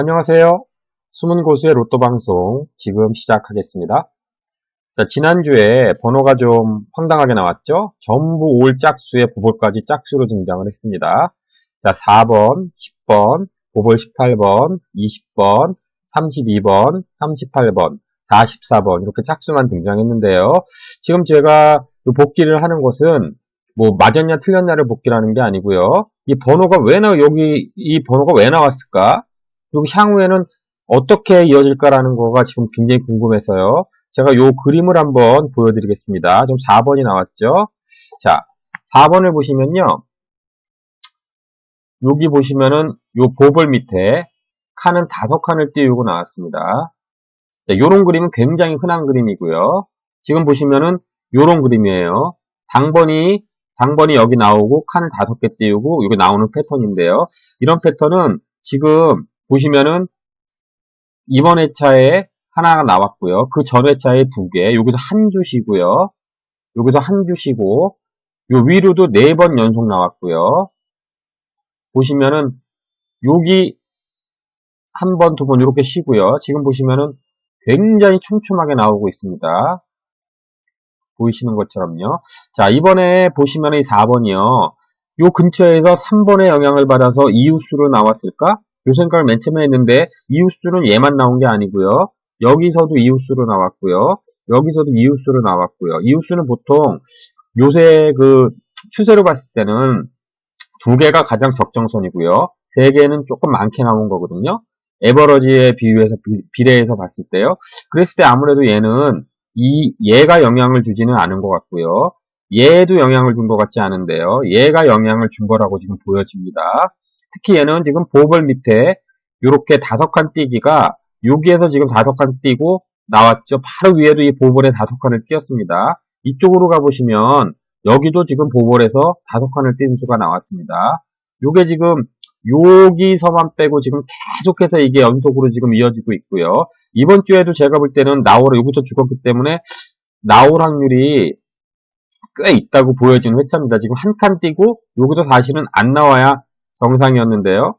안녕하세요. 숨은 고수의 로또 방송 지금 시작하겠습니다. 자, 지난주에 번호가 좀 황당하게 나왔죠? 전부 올 짝수에 보볼까지 짝수로 등장을 했습니다. 자, 4번, 10번, 보볼 18번, 20번, 32번, 38번, 44번 이렇게 짝수만 등장했는데요. 지금 제가 복기를 하는 것은 뭐 맞았냐 틀렸냐를 복기하는 게 아니고요. 이 번호가 왜 나, 여기 이 번호가 왜 나왔을까? 그리고 향후에는 어떻게 이어질까라는 거가 지금 굉장히 궁금해서요. 제가 요 그림을 한번 보여드리겠습니다. 좀 4번이 나왔죠? 자, 4번을 보시면요. 여기 보시면은 요 보벌 밑에 칸은 다섯 칸을 띄우고 나왔습니다. 자, 요런 그림은 굉장히 흔한 그림이고요. 지금 보시면은 요런 그림이에요. 당번이 당번이 여기 나오고 칸을 다섯 개 띄우고 여기 나오는 패턴인데요. 이런 패턴은 지금 보시면은 이번 회차에 하나가 나왔고요. 그 전 회차에 두 개, 여기서 한 주시고요. 여기서 한 주시고 요 위로도 네 번 연속 나왔고요. 보시면은 여기 한 번, 두 번 이렇게 쉬고요. 지금 보시면은 굉장히 촘촘하게 나오고 있습니다. 보이시는 것처럼요. 자, 이번에 보시면 이 4번이요. 요 근처에서 3번의 영향을 받아서 이웃수로 나왔을까? 요 생각을 맨 처음에 했는데 이웃수는 얘만 나온 게 아니고요. 여기서도 이웃수로 나왔고요. 여기서도 이웃수로 나왔고요. 이웃수는 보통 요새 그 추세로 봤을 때는 두 개가 가장 적정선이고요. 세 개는 조금 많게 나온 거거든요. 에버러지에 비유해서 비, 례해서 봤을 때요. 그랬을 때 아무래도 얘는 이 얘가 영향을 주지는 않은 것 같고요. 얘도 영향을 준 것 같지 않은데요. 얘가 영향을 준 거라고 지금 보여집니다. 특히 얘는 지금 보벌 밑에 이렇게 다섯 칸 띄기가 여기에서 지금 다섯 칸 띄고 나왔죠. 바로 위에도 이 보벌에 다섯 칸을 띄었습니다. 이쪽으로 가보시면 여기도 지금 보벌에서 다섯 칸을 띄는 수가 나왔습니다. 요게 지금 여기서만 빼고 지금 계속해서 이게 연속으로 지금 이어지고 있고요. 이번 주에도 제가 볼 때는 나올 여기서 죽었기 때문에 나올 확률이 꽤 있다고 보여지는 회차입니다. 지금 한칸 띄고 여기서 사실은 안 나와야 정상이었는데요.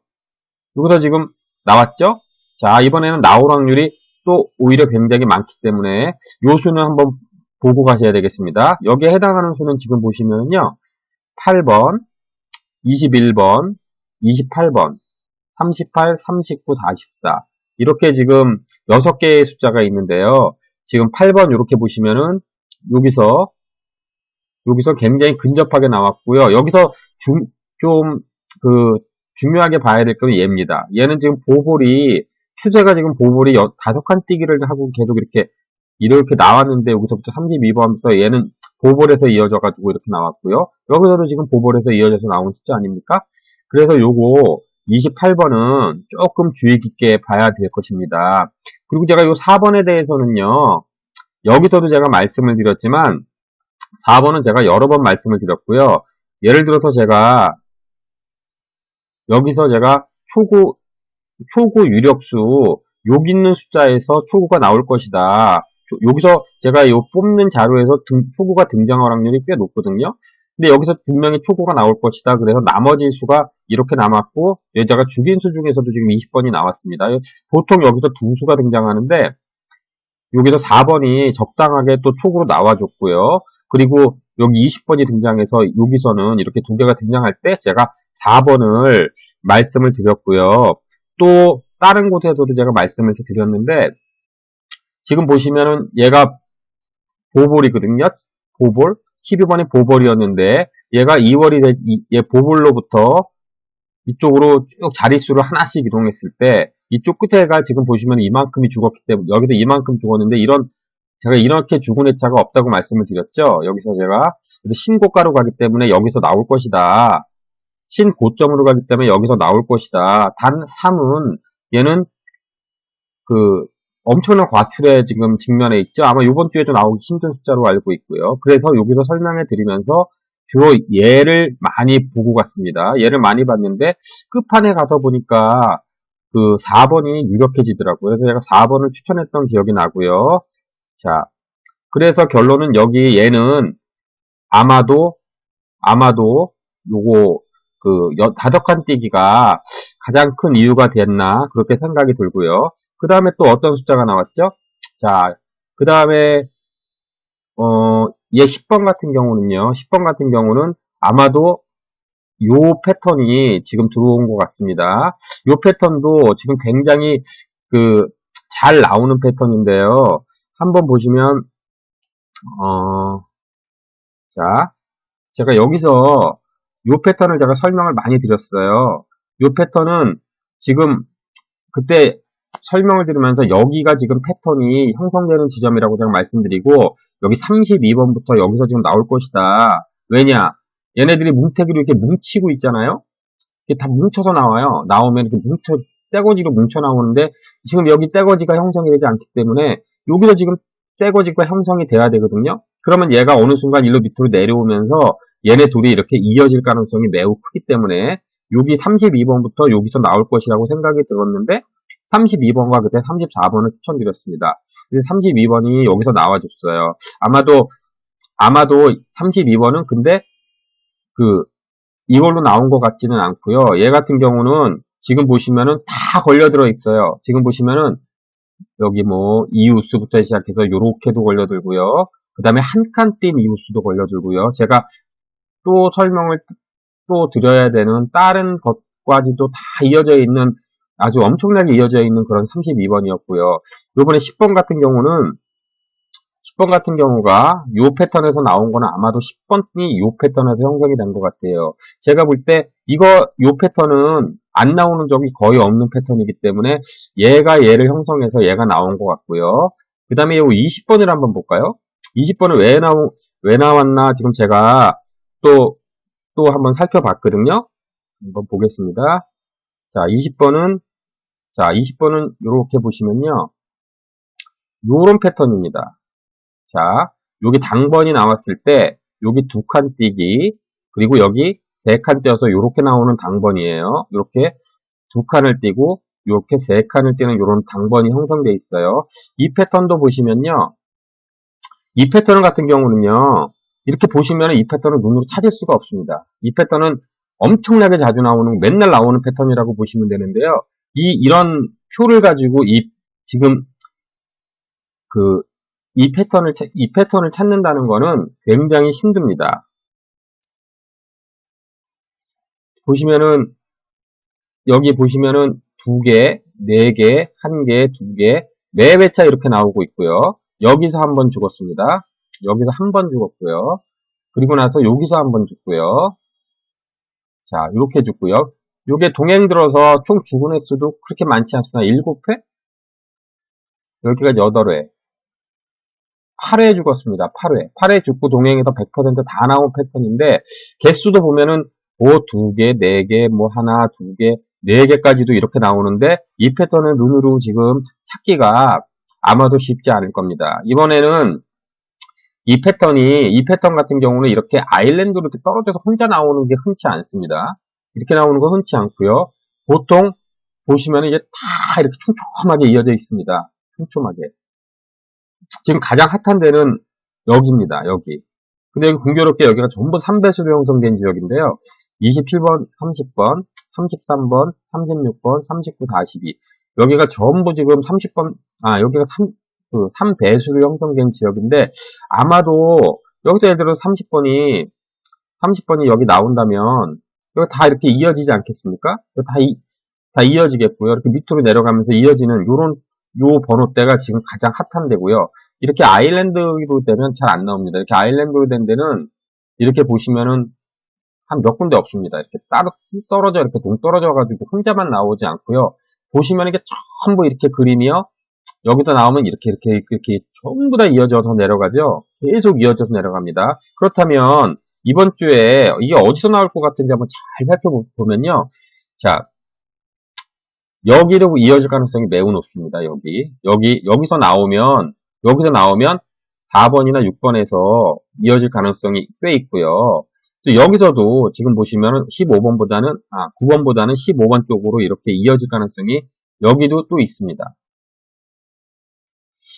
여기서 지금 나왔죠? 자, 이번에는 나올 확률이 또 오히려 굉장히 많기 때문에 요 수는 한번 보고 가셔야 되겠습니다. 여기에 해당하는 수는 지금 보시면요. 8번, 21번, 28번, 38, 39, 44 이렇게 지금 6개의 숫자가 있는데요. 지금 8번 이렇게 보시면은 여기서 여기서 굉장히 근접하게 나왔고요. 여기서 좀 그 중요하게 봐야 될 건 얘입니다. 얘는 지금 보볼이 추세가 지금 보볼이 다섯 칸 뛰기를 하고 계속 이렇게 이렇게 나왔는데 여기서부터 32번부터 얘는 보볼에서 이어져 가지고 이렇게 나왔고요. 여기서도 지금 보볼에서 이어져서 나온 숫자 아닙니까? 그래서 요거 28번은 조금 주의 깊게 봐야 될 것입니다. 그리고 제가 요 4번에 대해서는요. 여기서도 제가 말씀을 드렸지만 4번은 제가 여러 번 말씀을 드렸고요. 예를 들어서 제가 여기서 제가 초고 초고 유력수 여기 있는 숫자에서 초고가 나올 것이다. 여기서 제가 요 뽑는 자료에서 등, 초고가 등장할 확률이 꽤 높거든요. 근데 여기서 분명히 초고가 나올 것이다. 그래서 나머지 수가 이렇게 남았고 여자가 죽인 수 중에서도 지금 20번이 나왔습니다. 보통 여기서 두 수가 등장하는데 여기서 4번이 적당하게 또 촉으로 나와줬고요. 그리고 여기 20번이 등장해서 여기서는 이렇게 두 개가 등장할 때 제가 4번을 말씀을 드렸고요. 또 다른 곳에서도 제가 말씀을 드렸는데 지금 보시면은 얘가 보볼이거든요. 보볼. 12번이 보볼이었는데 얘가 2월이 되, 얘 보볼로부터 이쪽으로 쭉 자릿수를 하나씩 이동했을 때 이쪽 끝에가 지금 보시면 이만큼이 죽었기 때문에 여기도 이만큼 죽었는데 이런 제가 이렇게 회차가 없다고 말씀을 드렸죠. 여기서 제가 신고가로 가기 때문에 여기서 나올 것이다. 신고점으로 가기 때문에 여기서 나올 것이다. 단 3은 얘는 그 엄청난 과출에 지금 직면해 있죠. 아마 이번 주에도 나오기 힘든 숫자로 알고 있고요. 그래서 여기서 설명해 드리면서 주로 얘를 많이 보고 갔습니다. 얘를 많이 봤는데 끝판에 가서 보니까 그 4번이 유력해지더라고요. 그래서 제가 4번을 추천했던 기억이 나고요. 자, 그래서 결론은 여기 얘는 아마도 아마도 요거 그 다덕한 띄기가 가장 큰 이유가 됐나 그렇게 생각이 들고요. 그 다음에 또 어떤 숫자가 나왔죠? 자, 그 다음에 어, 얘 10번 같은 경우는요. 10번 같은 경우는 아마도 요 패턴이 지금 들어온 것 같습니다. 요 패턴도 지금 굉장히 그 잘 나오는 패턴인데요. 한번 보시면 어, 자, 제가 여기서 요 패턴을 제가 설명을 많이 드렸어요. 요 패턴은 지금 그때 설명을 드리면서 여기가 지금 패턴이 형성되는 지점이라고 제가 말씀드리고 여기 32번부터 여기서 지금 나올 것이다. 왜냐? 얘네들이 뭉태기로 이렇게 뭉치고 있잖아요. 이게 다 뭉쳐서 나와요. 나오면 이렇게 뭉쳐 떼거지로 뭉쳐 나오는데 지금 여기 떼거지가 형성이 되지 않기 때문에 여기서 지금 떼거지가 형성이 돼야 되거든요. 그러면 얘가 어느 순간 일로 밑으로 내려오면서 얘네 둘이 이렇게 이어질 가능성이 매우 크기 때문에 여기 32번부터 여기서 나올 것이라고 생각이 들었는데 32번과 그때 34번을 추천드렸습니다. 32번이 여기서 나와줬어요. 아마도 아마도 32번은 근데 그 이걸로 나온 것 같지는 않고요. 얘 같은 경우는 지금 보시면은 다 걸려 들어 있어요. 지금 보시면은 여기 뭐 이웃수부터 시작해서 요렇게도 걸려들고요. 그 다음에 한칸띈 이웃수도 걸려들고요. 제가 또 설명을 또 드려야 되는 다른 것까지도 다 이어져 있는 아주 엄청나게 이어져 있는 그런 32번이었고요. 이번에 10번 같은 경우는 10번 같은 경우가 이 패턴에서 나온 거는 아마도 10번이 이 패턴에서 형성이 된 것 같아요. 제가 볼 때 이거 이 패턴은 안 나오는 적이 거의 없는 패턴이기 때문에 얘가 얘를 형성해서 얘가 나온 것 같고요. 그 다음에 이 20번을 한번 볼까요? 20번은 왜, 나오, 왜 나왔나 지금 제가 또, 또 한번 살펴봤거든요. 한번 보겠습니다. 자, 20번은, 자, 20번은 이렇게 보시면요. 요런 패턴입니다. 자, 여기 당번이 나왔을 때, 여기 두칸 띄기, 그리고 여기 세 칸 띄어서 이렇게 나오는 당번이에요. 이렇게 두 칸을 띄고, 이렇게 세 칸을 띄는 이런 당번이 형성되어 있어요. 이 패턴도 보시면요. 이 패턴 같은 경우는요. 이렇게 보시면 이 패턴을 눈으로 찾을 수가 없습니다. 이 패턴은 엄청나게 자주 나오는, 맨날 나오는 패턴이라고 보시면 되는데요. 이, 이런 표를 가지고 이, 지금, 그, 이 패턴을, 이 패턴을 찾는다는 것은 굉장히 힘듭니다. 보시면은, 여기 보시면은 두 개, 네 개, 한 개, 두 개, 매 회차 이렇게 나오고 있고요. 여기서 한 번 죽었습니다. 여기서 한 번 죽었고요. 그리고 나서 여기서 한 번 죽고요. 자, 이렇게 죽고요. 요게 동행 들어서 총 죽은 횟수도 그렇게 많지 않습니다. 7회? 여기가 8회. 8회 죽었습니다. 8회. 8회 죽고 동행에서 100%다 나온 패턴인데, 개수도 보면은 뭐 2개, 4개, 뭐 하나, 2개, 4개까지도 이렇게 나오는데, 이 패턴을 눈으로 지금 찾기가 아마도 쉽지 않을 겁니다. 이번에는 이 패턴이, 이 패턴 같은 경우는 이렇게 아일랜드로 이렇게 떨어져서 혼자 나오는 게 흔치 않습니다. 이렇게 나오는 건 흔치 않고요. 보통 보시면 이게 다 이렇게 촘촘하게 이어져 있습니다. 촘촘하게. 지금 가장 핫한 데는 여기입니다. 여기. 근데 여기 공교롭게 여기가 전부 3배수로 형성된 지역인데요. 27번, 30번, 33번, 36번, 39, 42. 여기가 전부 지금 30번, 아, 여기가 3, 그 3배수로 형성된 지역인데, 아마도, 여기서 예를 들어 30번이, 30번이 여기 나온다면, 여기 다 이렇게 이어지지 않겠습니까? 다, 이, 다 이어지겠고요. 이렇게 밑으로 내려가면서 이어지는 요런, 요 번호대가 지금 가장 핫한 데고요. 이렇게 아일랜드로 되면 잘 안 나옵니다. 이렇게 아일랜드로 된 데는, 이렇게 보시면은, 한 몇 군데 없습니다. 이렇게 따로 떨어져, 이렇게 동떨어져 가지고 혼자만 나오지 않고요. 보시면 이게 전부 이렇게 그림이요. 여기서 나오면 이렇게, 이렇게, 이렇게 전부 다 이어져서 내려가죠. 계속 이어져서 내려갑니다. 그렇다면, 이번 주에 이게 어디서 나올 것 같은지 한번 잘 살펴보면요. 자, 여기로 이어질 가능성이 매우 높습니다. 여기. 여기, 여기서 나오면, 여기서 나오면 4번이나 6번에서 이어질 가능성이 꽤 있고요. 또 여기서도 지금 보시면 15번보다는, 아, 9번보다는 15번 쪽으로 이렇게 이어질 가능성이 여기도 또 있습니다.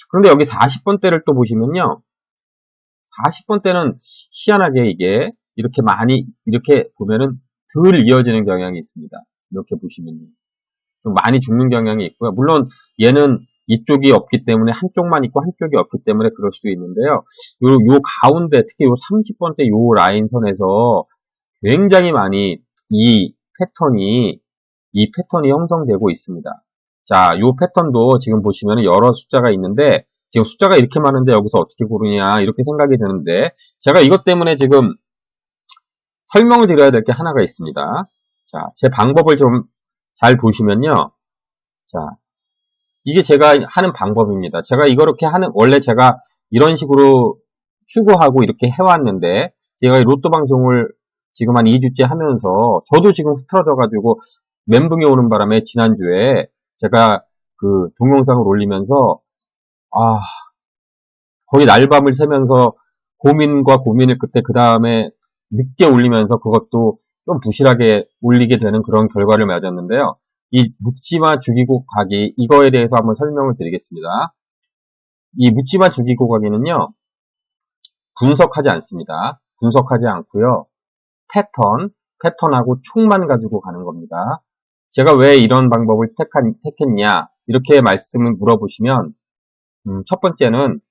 그런데 여기 40번대를 또 보시면요. 40번 대는 희한하게 이게 이렇게 많이 이렇게 보면은 덜 이어지는 경향이 있습니다. 이렇게 보시면요. 좀 많이 죽는 경향이 있고요. 물론 얘는 이쪽이 없기 때문에 한쪽만 있고 한쪽이 없기 때문에 그럴 수도 있는데요. 요, 요 가운데 특히 요 30번대 요 라인선에서 굉장히 많이 이 패턴이 이 패턴이 형성되고 있습니다. 자, 요 패턴도 지금 보시면 여러 숫자가 있는데 지금 숫자가 이렇게 많은데 여기서 어떻게 고르냐 이렇게 생각이 드는데 제가 이것 때문에 지금 설명을 드려야 될 게 하나가 있습니다. 자, 제 방법을 좀 잘 보시면요. 자, 이게 제가 하는 방법입니다. 제가 이렇게 하는, 원래 제가 이런 식으로 추구하고 이렇게 해왔는데, 제가 로또 방송을 지금 한 2주째 하면서, 저도 지금 흐트러져가지고 멘붕이 오는 바람에 지난주에 제가 그 동영상을 올리면서, 아, 거의 날밤을 새면서 고민과 고민을 끝에 그 다음에 늦게 올리면서 그것도 좀 부실하게 올리게 되는 그런 결과를 맞았는데요. 이 묻지마 죽이고 가기 이거에 대해서 한번 설명을 드리겠습니다. 이 묻지마 죽이고 가기는요. 분석하지 않습니다. 분석하지 않고요. 패턴, 패턴하고 총만 가지고 가는 겁니다. 제가 왜 이런 방법을 택한, 택했냐 이렇게 말씀을 물어보시면 음, 첫 번째는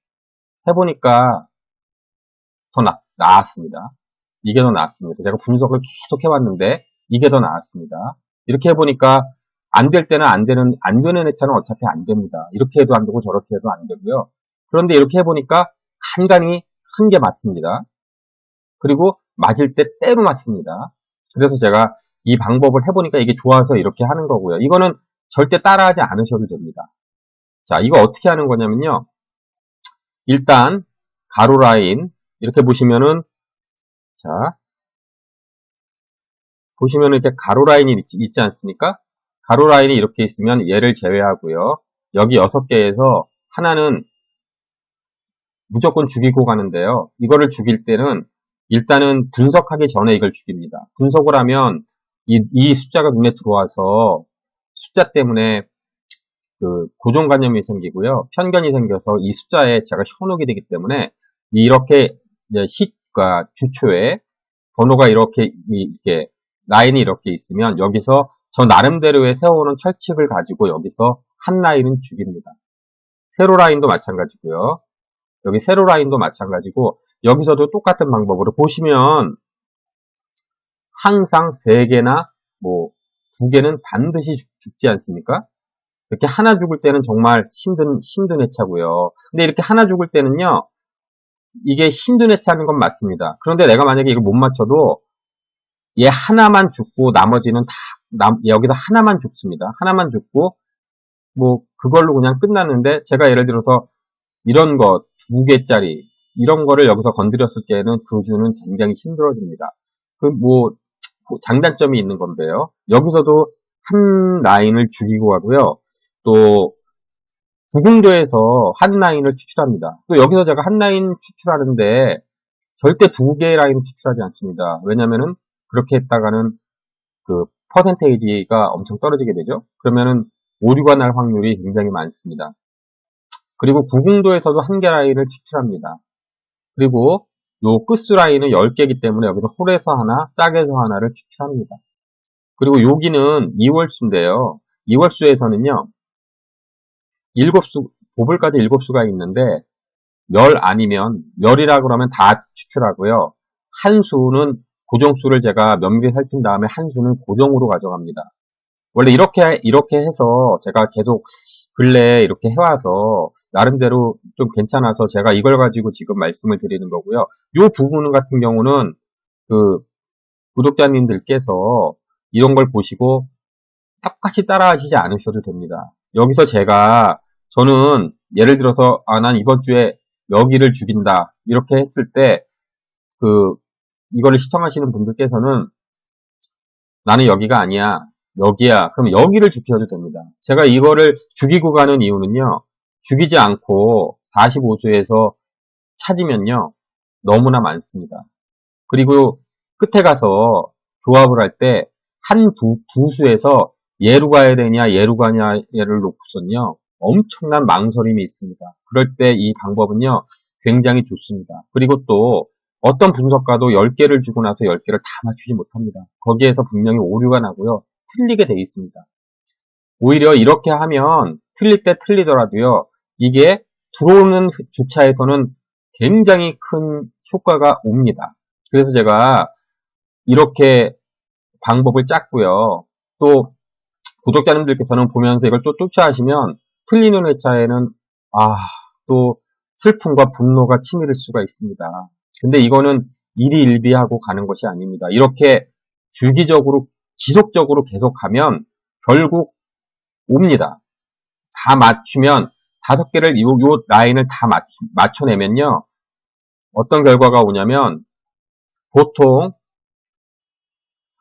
해보니까 더 나, 나았습니다. 이게 더 나았습니다. 제가 분석을 계속 해왔는데 이게 더 나았습니다. 이렇게 해보니까 안 될 때는 안 되는 안 되는 회차는 어차피 안 됩니다. 이렇게 해도 안 되고 저렇게 해도 안 되고요. 그런데 이렇게 해보니까 간간히 큰게 맞습니다. 그리고 맞을 때 때로 맞습니다. 그래서 제가 이 방법을 해보니까 이게 좋아서 이렇게 하는 거고요. 이거는 절대 따라하지 않으셔도 됩니다. 자, 이거 어떻게 하는 거냐면요. 일단 가로 라인 이렇게 보시면은 자, 보시면 이렇게 가로 라인이 있지, 있지 않습니까? 가로 라인이 이렇게 있으면 얘를 제외하고요. 여기 6개에서 하나는 무조건 죽이고 가는데요. 이거를 죽일 때는 일단은 분석하기 전에 이걸 죽입니다. 분석을 하면 이, 이 숫자가 눈에 들어와서 숫자 때문에 그 고정관념이 생기고요. 편견이 생겨서 이 숫자에 제가 현혹이 되기 때문에 이렇게 시가 주초에 번호가 이렇게 이렇게 라인이 이렇게 있으면 여기서 저 나름대로의 세워오는 철칙을 가지고 여기서 한 라인은 죽입니다. 세로 라인도 마찬가지고요. 여기 세로 라인도 마찬가지고 여기서도 똑같은 방법으로 보시면 항상 세 개나 뭐 두 개는 반드시 죽, 지 않습니까? 이렇게 하나 죽을 때는 정말 힘든 힘든 회차고요. 근데 이렇게 하나 죽을 때는요. 이게 힘든 회차는 건 맞습니다. 그런데 내가 만약에 이걸 못 맞춰도 얘 하나만 죽고 나머지는 다 남, 여기다 하나만 죽습니다. 하나만 죽고 뭐 그걸로 그냥 끝났는데 제가 예를 들어서 이런 거 두 개짜리 이런 거를 여기서 건드렸을 때는 그 주는 굉장히 힘들어집니다. 그 뭐 장단점이 있는 건데요. 여기서도 한 라인을 죽이고 가고요. 또 구궁도에서 한 라인을 추출합니다. 또 여기서 제가 한 라인 추출하는데 절대 두 개의 라인을 추출하지 않습니다. 왜냐면은 그렇게 했다가는 그 퍼센테이지가 엄청 떨어지게 되죠. 그러면은 오류가 날 확률이 굉장히 많습니다. 그리고 구궁도에서도 한 개 라인을 추출합니다. 그리고 요 끝수 라인은 10개이기 때문에 여기서 홀에서 하나, 짝에서 하나를 추출합니다. 그리고 여기는 2월수인데요. 2월수에서는요. 7수, 보블까지 7수가 있는데 열 아니면 열이라 그러면 다 추출하고요. 한 수는 고정수를 제가 면밀히 살핀 다음에 한 수는 고정으로 가져갑니다. 원래 이렇게 이렇게 해서 제가 계속 근래 이렇게 해와서 나름대로 좀 괜찮아서 제가 이걸 가지고 지금 말씀을 드리는 거고요. 이 부분 같은 경우는 그 구독자님들께서 이런 걸 보시고 똑같이 따라하시지 않으셔도 됩니다. 여기서 제가 저는 예를 들어서 아 난 이번 주에 여기를 죽인다 이렇게 했을 때 그 이거를 시청하시는 분들께서는 나는 여기가 아니야 여기야 그럼 여기를 죽여도 됩니다. 제가 이거를 죽이고 가는 이유는요 죽이지 않고 45수에서 찾으면요 너무나 많습니다. 그리고 끝에 가서 조합을 할 때 한 두, 두 수에서 예로 가야 되냐 예로 가냐 예를 놓고선요 엄청난 망설임이 있습니다. 그럴 때 이 방법은요, 굉장히 좋습니다. 그리고 또 어떤 분석가도 10개를 주고 나서 10개를 다 맞추지 못합니다. 거기에서 분명히 오류가 나고요. 틀리게 돼 있습니다. 오히려 이렇게 하면 틀릴 때 틀리더라도요. 이게 들어오는 주차에서는 굉장히 큰 효과가 옵니다. 그래서 제가 이렇게 방법을 짰고요. 또 구독자님들께서는 보면서 이걸 또 쫓아하시면 틀리는 회차에는 아, 또 슬픔과 분노가 치밀을 수가 있습니다. 근데 이거는 일희일비하고 가는 것이 아닙니다. 이렇게 주기적으로 지속적으로 계속하면 결국 옵니다. 다 맞추면 다섯 개를 요, 요 라인을 다 맞, 맞춰내면요. 어떤 결과가 오냐면 보통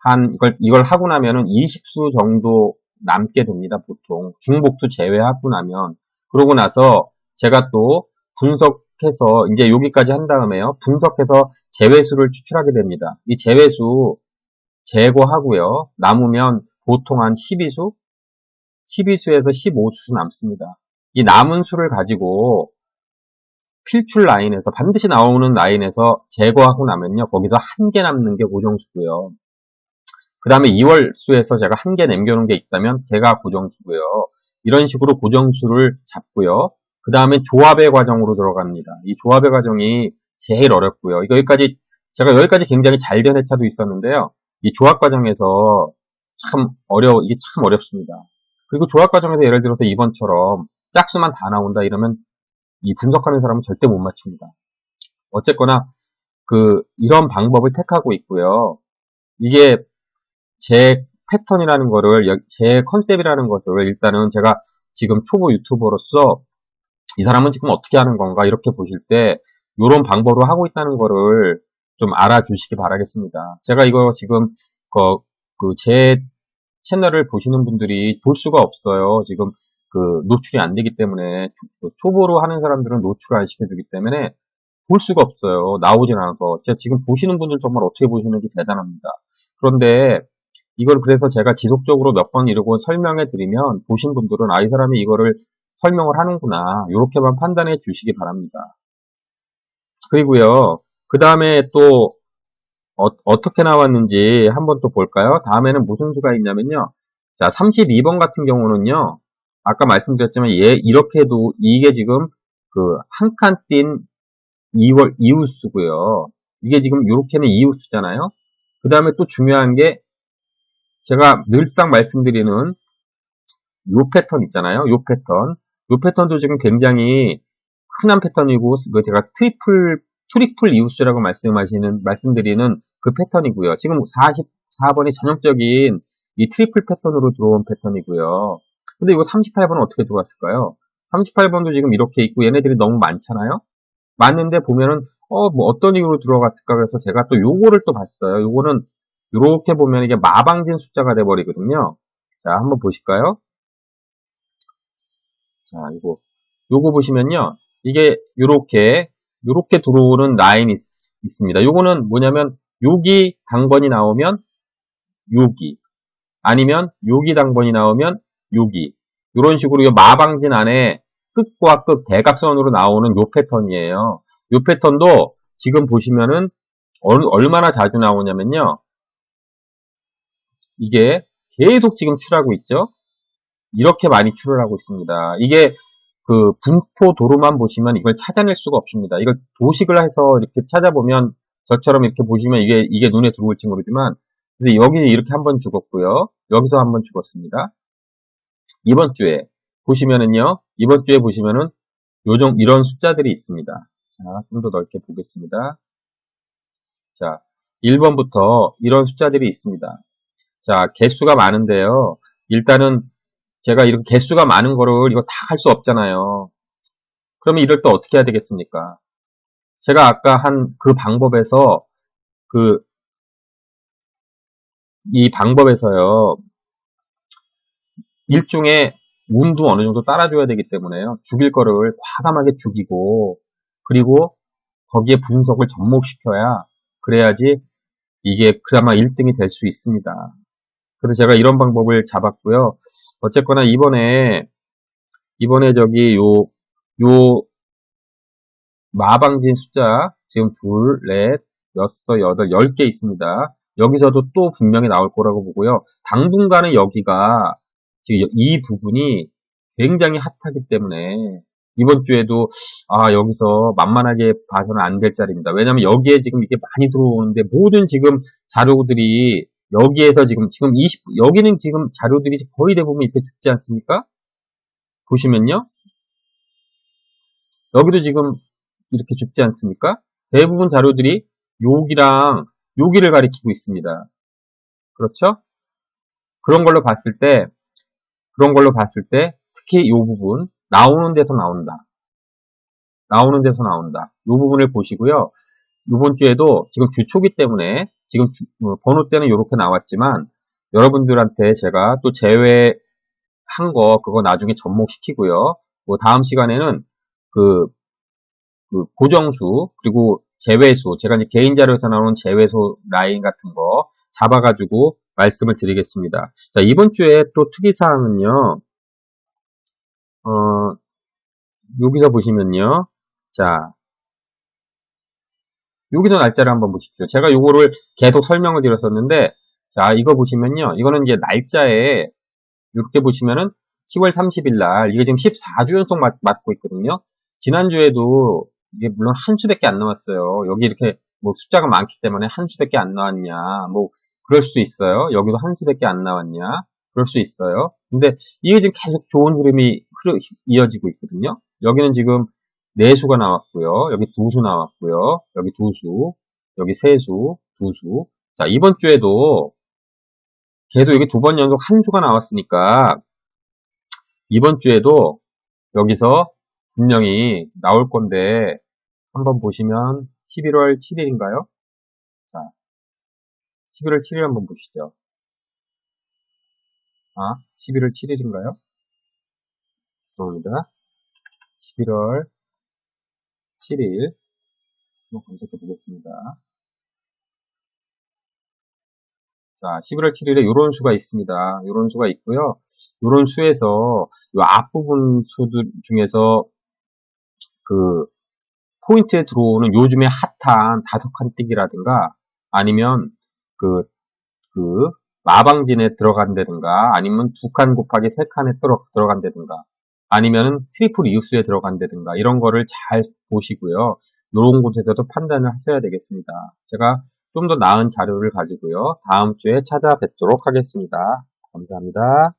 한 이걸 이걸 하고 나면은 20수 정도 남게 됩니다. 보통 중복수 제외하고 나면 그러고 나서 제가 또 분석 해서 이제 여기까지 한 다음에요. 분석해서 제외수를 추출하게 됩니다. 이 제외수 제거하고요. 남으면 보통 한 12수, 12수에서 15수 남습니다. 이 남은 수를 가지고 필출 라인에서 반드시 나오는 라인에서 제거하고 나면요. 거기서 한 개 남는 게 고정수고요. 그 다음에 2월 수에서 제가 한 개 남겨놓은 게 있다면 걔가 고정수고요. 이런 식으로 고정수를 잡고요. 그 다음에 조합의 과정으로 들어갑니다. 이 조합의 과정이 제일 어렵고요. 여기까지 제가 여기까지 굉장히 잘 된 회차도 있었는데요. 이 조합 과정에서 참 어려워 이게 참 어렵습니다. 그리고 조합 과정에서 예를 들어서 이번처럼 짝수만 다 나온다 이러면 이 분석하는 사람은 절대 못 맞춥니다. 어쨌거나 그 이런 방법을 택하고 있고요. 이게 제 패턴이라는 거를 제 컨셉이라는 것을 일단은 제가 지금 초보 유튜버로서 이 사람은 지금 어떻게 하는 건가 이렇게 보실 때 이런 방법으로 하고 있다는 거를 좀 알아주시기 바라겠습니다. 제가 이거 지금 그 제 채널을 보시는 분들이 볼 수가 없어요. 지금 그 노출이 안 되기 때문에 그 초보로 하는 사람들은 노출을 안 시켜주기 때문에 볼 수가 없어요. 나오진 않아서 제가 지금 보시는 분들 정말 어떻게 보시는지 대단합니다. 그런데 이걸 그래서 제가 지속적으로 몇 번 이러고 설명해 드리면 보신 분들은 아이 사람이 이거를 설명을 하는구나 이렇게만 판단해 주시기 바랍니다. 그리고요 그 다음에 또 어, 떻게 나왔는지 한번 또 볼까요? 다음에는 무슨 수가 있냐면요. 자, 32번 같은 경우는요. 아까 말씀드렸지만 얘 이렇게도 이게 지금 그 한 칸 띈 2월 이웃수고요. 이게 지금 이렇게는 이웃수잖아요. 그 다음에 또 중요한 게 제가 늘상 말씀드리는 요 패턴 있잖아요. 요 패턴. 요 패턴도 지금 굉장히 흔한 패턴이고 그 제가 트리플 트리플 이웃수라고 말씀하시는 말씀드리는 그 패턴이고요. 지금 44번이 전형적인 이 트리플 패턴으로 들어온 패턴이고요. 근데 이거 38번은 어떻게 들어왔을까요? 38번도 지금 이렇게 있고 얘네들이 너무 많잖아요. 맞는데 보면은 어 뭐 어떤 이유로 들어갔을까 그래서 제가 또 요거를 또 봤어요. 요거는 이렇게 보면 이게 마방진 숫자가 돼 버리거든요. 자, 한번 보실까요? 자, 이거 요거 보시면요. 이게 요렇게 요렇게 들어오는 라인이 있, 있습니다. 요거는 뭐냐면 여기 당번이 나오면 여기 아니면 여기 당번이 나오면 여기 이런 식으로 이 마방진 안에 끝과 끝 대각선으로 나오는 요 패턴이에요. 요 패턴도 지금 보시면은 얼마나 자주 나오냐면요. 이게 계속 지금 출하고 있죠. 이렇게 많이 출을 하고 있습니다. 이게 그 분포 도로만 보시면 이걸 찾아낼 수가 없습니다. 이걸 도식을 해서 이렇게 찾아보면 저처럼 이렇게 보시면 이게, 이게 눈에 들어올지 모르지만, 근데 여기 이렇게 한 번 죽었고요. 여기서 한 번 죽었습니다. 이번 주에 보시면은요, 이번 주에 보시면은 요정, 이런 숫자들이 있습니다. 자, 좀 더 넓게 보겠습니다. 자, 1번부터 이런 숫자들이 있습니다. 자, 개수가 많은데요. 일단은 제가 이렇게 개수가 많은 거를 이거 다 할 수 없잖아요. 그러면 이럴 때 어떻게 해야 되겠습니까? 제가 아까 한 그 방법에서 그 이 방법에서요 일종의 운도 어느 정도 따라줘야 되기 때문에요 죽일 거를 과감하게 죽이고 그리고 거기에 분석을 접목시켜야 그래야지 이게 그나마 1등이 될 수 있습니다. 그래서 제가 이런 방법을 잡았고요. 어쨌거나 이번에 이번에 저기 요 요 마방진 숫자 지금 둘, 넷, 여섯, 여덟, 열 개 있습니다. 여기서도 또 분명히 나올 거라고 보고요. 당분간은 여기가 지금 이 부분이 굉장히 핫하기 때문에 이번 주에도 아 여기서 만만하게 봐서는 안 될 자리입니다. 왜냐하면 여기에 지금 이게 많이 들어오는데 모든 지금 자료들이 여기에서 지금 지금 20 여기는 지금 자료들이 거의 대부분 이렇게 죽지 않습니까? 보시면요. 여기도 지금 이렇게 죽지 않습니까? 대부분 자료들이 여기랑 여기를 가리키고 있습니다. 그렇죠? 그런 걸로 봤을 때, 그런 걸로 봤을 때, 특히 이 부분, 나오는 데서 나온다. 나오는 데서 나온다. 이 부분을 보시고요. 이번 주에도 지금 주초기 때문에, 지금 주- 어, 번호 때는 이렇게 나왔지만, 여러분들한테 제가 또 제외한 거, 그거 나중에 접목시키고요. 뭐 다음 시간에는 그, 그 고정수, 그리고 제외수, 제가 이제 개인 자료에서 나오는 제외수 라인 같은 거 잡아가지고 말씀을 드리겠습니다. 자, 이번 주에 또 특이사항은요, 어, 여기서 보시면요. 자, 여기도 날짜를 한번 보십시오. 제가 요거를 계속 설명을 드렸었는데, 자, 이거 보시면요. 이거는 이제 날짜에, 이렇게 보시면은 10월 30일 날, 이게 지금 14주 연속 맞, 맞고 있거든요. 지난주에도 이게 물론 한 수밖에 안 나왔어요. 여기 이렇게 뭐 숫자가 많기 때문에 한 수밖에 안 나왔냐. 뭐, 그럴 수 있어요. 여기도 한 수밖에 안 나왔냐. 그럴 수 있어요. 근데 이게 지금 계속 좋은 흐름이 흐르, 이어지고 있거든요. 여기는 지금 네 수가 나왔고요. 여기 두수 나왔고요. 여기 두 수, 여기 세 수, 두 수. 자, 이번 주에도 계속 여기 두 번 연속 한 수가 나왔으니까 이번 주에도 여기서 분명히 나올 건데 한번 보시면 11월 7일인가요? 자, 11월 7일 한번 보시죠. 아, 11월 7일인가요? 죄송합니다. 11월 7일 한번 검색해 보겠습니다. 자, 11월 7일에 이런 수가 있습니다. 이런 수가 있고요. 이런 수에서 이 앞부분 수들 중에서 그 포인트에 들어오는 요즘에 핫한 다섯 칸 뛰기라든가 아니면 그, 그 마방진에 들어간다든가 아니면 두 칸 곱하기 세 칸에 들어, 들어간다든가 아니면 트리플 이웃수에 들어간다든가 이런 거를 잘 보시고요. 이런 곳에서도 판단을 하셔야 되겠습니다. 제가 좀 더 나은 자료를 가지고요. 다음 주에 찾아뵙도록 하겠습니다. 감사합니다.